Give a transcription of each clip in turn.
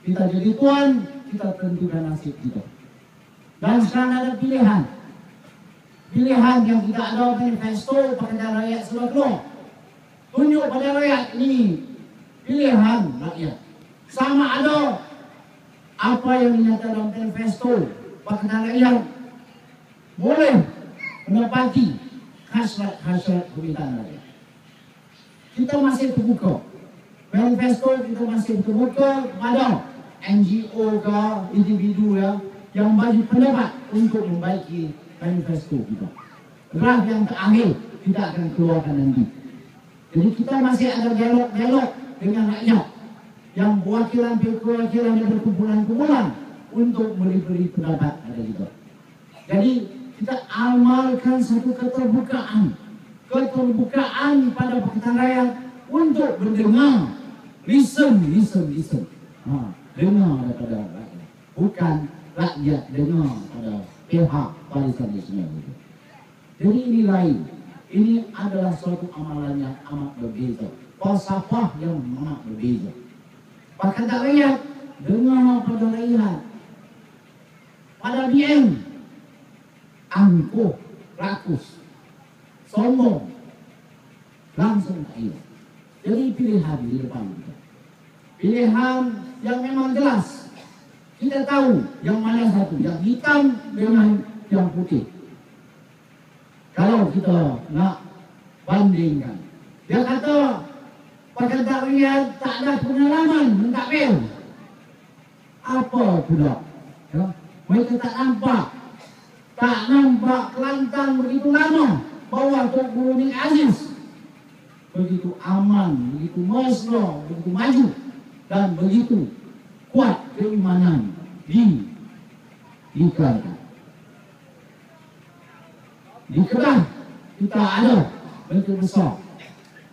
Kita jadi tuan, kita tentukan nasib kita. Dan sekarang ada pilihan. Pilihan yang kita ada manifesto Pakatan Rakyat sudah keluar. Tunjuk pada rakyat ini pilihan rakyat. Sama ada apa yang dinyatakan dalam manifesto Pakatan Rakyat boleh menepati hasrat-hasrat permintaan rakyat. Kita masih terbuka. Manifesto kita masih terbuka kepada NGO ke individu ya yang bagi pendapat untuk membaiki manifesto kita. Draft yang terakhir kita akan keluarkan nanti. Jadi kita masih ada dialog-dialog dengan rakyat yang perwakilan-perwakilan yang berkumpulan-kumpulan untuk memberi pendapat pada kita. Jadi kita amalkan satu keterbukaan, keterbukaan pada Pakatan Rakyat untuk mendengar, listen, listen, listen. Ha, dengar daripada rakyat. Bukan rakyat dengar pada pihak Barisan Nasional itu. Jadi ini lain. Ini adalah suatu amalan yang amat berbeza. Falsafah yang amat berbeza. Bahkan tak rakyat, dengar pada rakyat. Pada BM, angkuh, rakus, sombong, langsung tak. Jadi pilihan di depan kita. Pilihan yang memang jelas. Kita tahu yang mana satu, yang hitam dengan yang putih. Kalau kita nak bandingkan. Dia kata, Pakatan Rakyat tak ada pengalaman mentakbir. Apa pula? Ya? Mereka tak nampak. Tak nampak Kelantan begitu lama bawah Tok Guru Ning Aziz. Begitu aman, begitu mesra, begitu maju dan begitu kuat keimanan di di Kelantan. Di Kedah kita ada Menteri Besar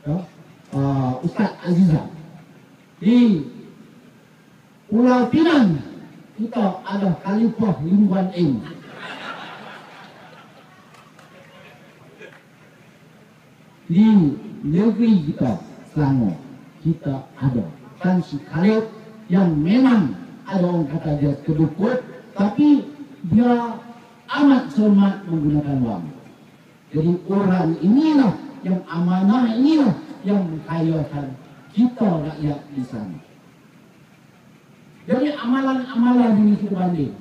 ya, uh, Ustaz Azizah. Di Pulau Pinang kita ada Khalifah Lingguan Eng. Di negeri kita Selangor kita ada Si Khalid yang memang ada orang kata dia kedukut tapi dia amat cermat menggunakan wang. Jadi orang inilah yang amanah inilah yang mengkayakan kita rakyat di sana. Jadi amalan-amalan ini banding.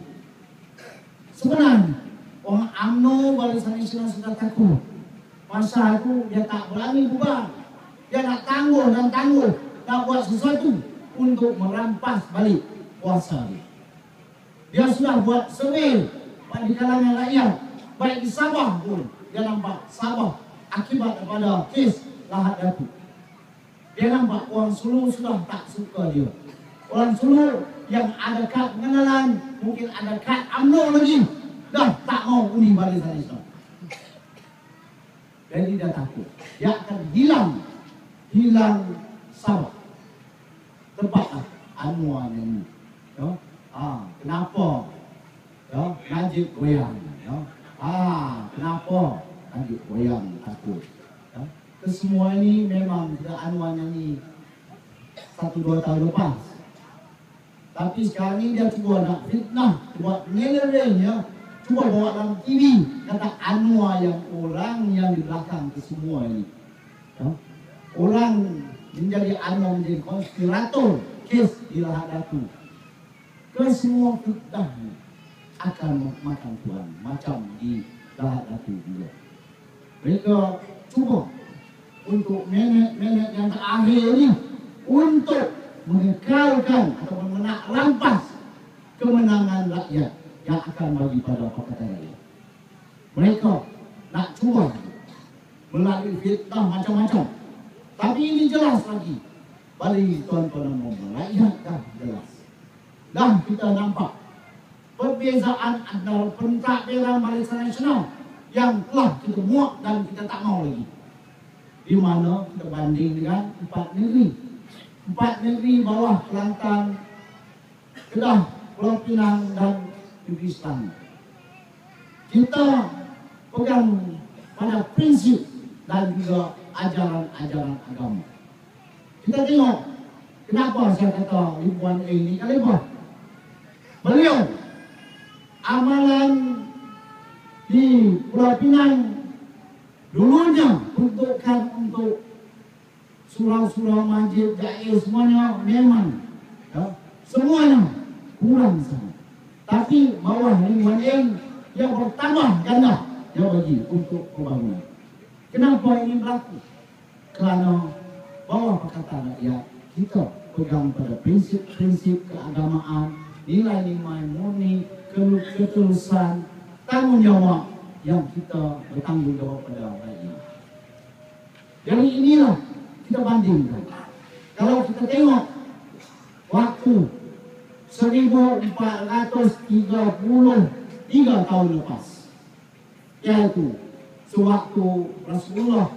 Sebenarnya orang UMNO Barisan Nasional sudah takut. Masa itu dia tak berani bubar. Dia nak tangguh dan tangguh. Nak buat sesuatu untuk merampas balik kuasa dia. Dia sudah buat survey di kalangan rakyat. Baik di Sabah pun. Dia nampak Sabah akibat daripada kes lahat datu. Dia nampak orang Sulu sudah tak suka dia. Orang Sulu yang ada kad pengenalan, mungkin ada kad UMNO lagi. Dah tak mau undi barisan Islam. Jadi dia takut. Dia akan hilang. Hilang Sabah. Tempat lah. Anwar yang ya. ah, kenapa? Ya, Najib goyang. Ya. Ah, kenapa? Najib goyang takut. Ya. Kesemua ini memang tidak Anwar nyanyi satu dua tahun lepas. Tapi sekarang ini dia cuba nak fitnah, buat nyelering ya. Cuba bawa dalam TV, kata Anwar yang orang yang di belakang kesemua ini. Ya. Orang menjadi Anwar menjadi konspirator kes di lahat datu. Kesemua fitnah akan makan Tuhan macam di lahat datu juga. Mereka cuba untuk menet-menet yang terakhir ini untuk mengekalkan atau menak rampas kemenangan rakyat yang akan bagi pada Pakatan Rakyat. Mereka nak cuba melalui fitnah macam-macam. Tapi ini jelas lagi. Bagi tuan-tuan dan puan dah jelas. Dah kita nampak perbezaan antara pentadbiran Barisan Nasional yang telah kita muak dan kita tak mau lagi. Di mana kita banding dengan empat negeri empat negeri bawah Kelantan, Kedah, Pulau Pinang dan Kyrgyzstan. Kita pegang pada prinsip dan juga ajaran-ajaran agama. Kita tengok Kenapa saya kata ribuan ini kaliber? Beliau amalan di Pulau Pinang dulunya peruntukkan untuk surau-surau masjid, jair semuanya memang ya, semuanya kurang sangat. Tapi bawah ribuan A yang bertambah ganda yang bagi untuk pembangunan. Kenapa ini berlaku? Kerana bawah perkataan rakyat kita pegang pada prinsip-prinsip keagamaan, nilai-nilai murni, ketulusan, tanggungjawab yang kita bertanggungjawab pada rakyat. Jadi inilah kita bandingkan. Kalau kita tengok waktu 1433 tahun lepas, yaitu sewaktu Rasulullah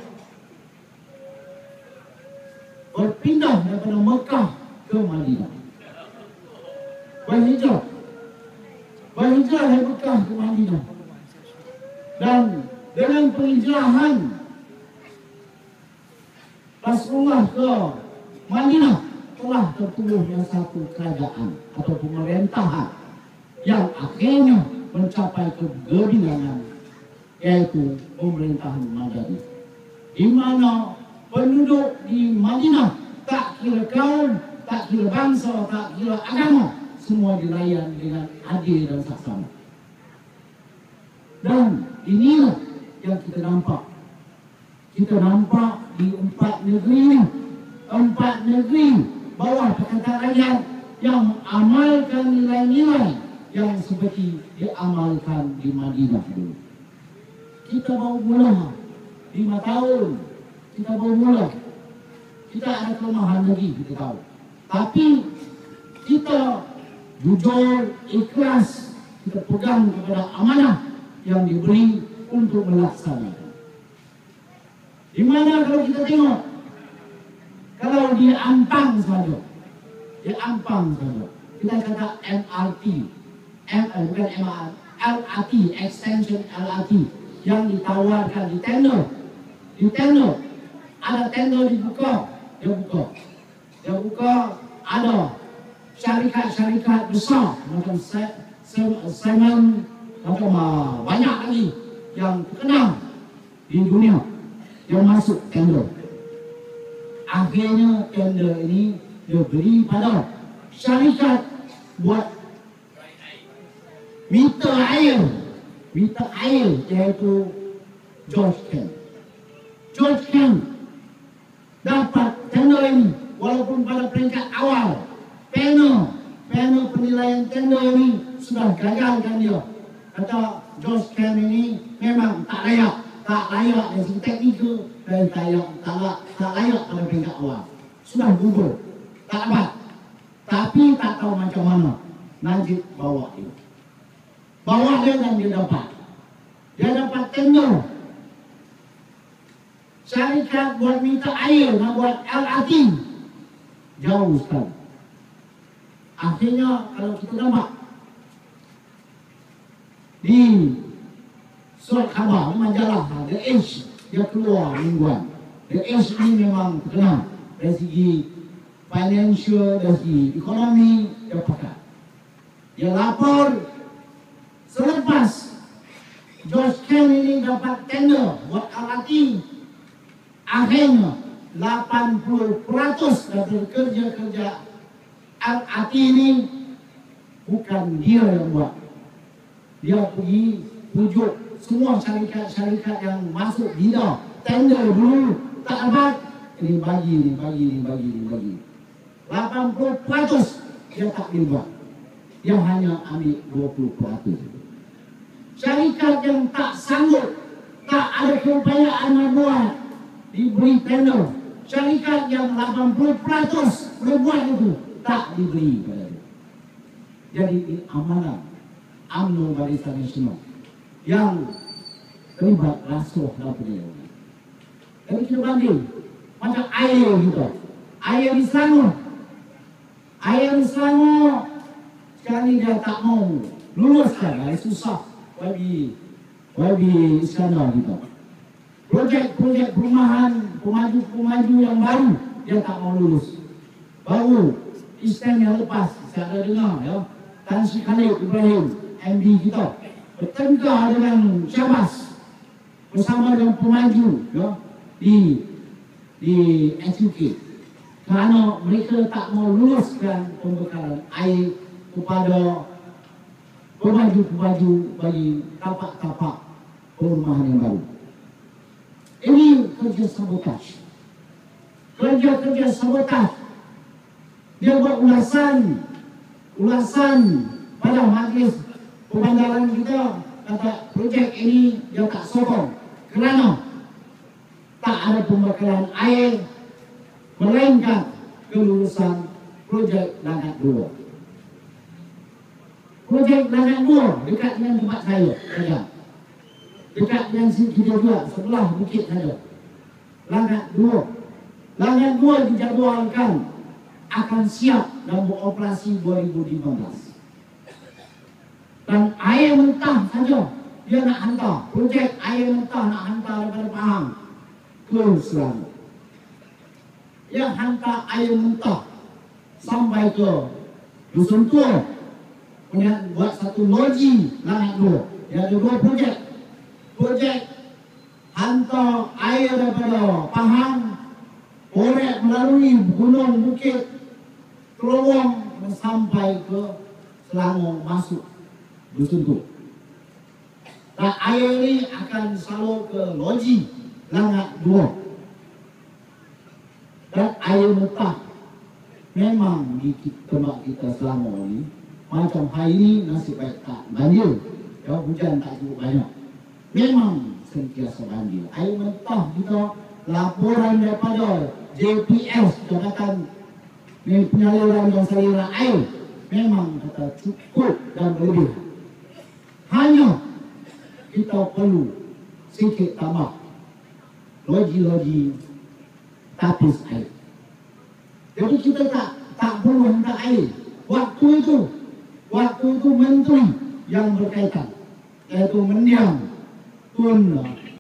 berpindah daripada Mekah ke Madinah. Berhijrah. Berhijrah dari Mekah ke Madinah. Dan dengan penghijrahan Rasulullah ke Madinah telah tertumbuhnya satu kerajaan atau pemerintahan yang akhirnya mencapai kegemilangan yaitu pemerintahan Madinah. Di mana penduduk di Madinah tak kira kaum, tak kira bangsa, tak kira agama, semua dilayan dengan adil dan saksama. Dan inilah yang kita nampak. Kita nampak di empat negeri ini, empat negeri bawah perkataan rakyat yang mengamalkan nilai-nilai yang seperti diamalkan di Madinah dulu. Kita baru mula. Lima tahun kita baru mula. Kita ada kelemahan lagi, kita tahu. Tapi kita jujur, ikhlas, kita pegang kepada amanah yang diberi untuk melaksanakan. Di mana kalau kita tengok, kalau di Ampang saja, di Ampang saja, kita kata MRT, M, eh, bukan MRT, LRT, extension LRT, yang ditawarkan di tender, di tender, ada tender dibuka, dia buka. Dia buka, ada syarikat-syarikat besar. Macam Simon, macam uh, banyak lagi yang terkenal di dunia. Yang masuk tender. Akhirnya tender ini dia beri pada syarikat buat meter air, meter air iaitu. George Kent. Dapat tender ini walaupun pada peringkat awal. Panel panel penilaian tender ini sudah gagalkan dia. Kata Cam ini memang tak layak tak layak dari segi teknikal dan tak layak tak, layak, tak layak pada peringkat awal. Sudah gugur tak dapat. Tapi tak tahu macam mana. Najib bawa dia bawa dia dan dia dapat. Dia dapat tender syarikat buat minta air nak buat LRT jauh sekali akhirnya kalau kita nampak di surat khabar majalah The Age dia keluar mingguan. The Age ini memang terkenal dari segi financial dari segi ekonomi dia pakai. Dia lapor selepas George Ken ini dapat tender buat LRT akhirnya 80% dari kerja-kerja LRT ini bukan dia yang buat. Dia pergi pujuk semua syarikat-syarikat yang masuk bina tender dulu tak dapat. Ini bagi ini bagi ini bagi ini bagi. 80% dia tak boleh dia hanya ambil 20% syarikat yang tak sanggup tak ada keupayaan nak buat diberi tender syarikat yang 80% boleh buat itu tak diberi pada dia. Jadi ini amanah UMNO Barisan Nasional yang terlibat rasuah dalam dia. Jadi kita banding macam air kita. Air di sana. Air di sana sekarang dia tak mau luluskan. Air susah bagi bagi Iskandar kita. Projek-projek perumahan, pemaju-pemaju yang baru dia tak mau lulus. baru Islam yang lepas. Saya ada dengar ya. Tan Sri Khalid Ibrahim MD kita. Bertengkar dengan Syabas. Bersama dengan pemaju ya. Di di SUK kerana mereka tak mau luluskan pembekalan air kepada pemaju-pemaju bagi tapak-tapak perumahan yang baru. Ini kerja sabotaj. Kerja-kerja sabotaj. Dia buat ulasan, ulasan pada majlis pembandaran kita kata projek ini dia tak sokong kerana tak ada pembekalan air melainkan kelulusan projek Langat Dua. Projek Langat Dua dekat dengan tempat saya saja. Dekat dengan sini juga sebelah bukit saja. Langat Dua. Langat Dua dijadualkan akan siap dan beroperasi 2015. Dan air mentah saja dia nak hantar. Projek air mentah nak hantar daripada Pahang ke Selangor. Dia hantar air mentah sampai ke Dusun Tua. Kemudian buat satu loji langit dua. Dia ada dua projek. Projek hantar air daripada Pahang korek melalui gunung bukit Kelowong sampai ke Selangor masuk dusun tu. Dan air ini akan salur ke loji langat dua. Dan air mentah memang di tempat kita Selangor ni macam hari ini nasib baik tak banjir. Ya, hujan tak cukup banyak. Memang sentiasa banjir. Air mentah kita laporan daripada JPS Jabatan ni penyaluran dan saluran air memang kata cukup dan lebih. Hanya kita perlu sikit tambah loji-loji tapis air. Jadi kita tak tak perlu hendak air. Waktu itu, waktu itu menteri yang berkaitan, iaitu mendiam Tun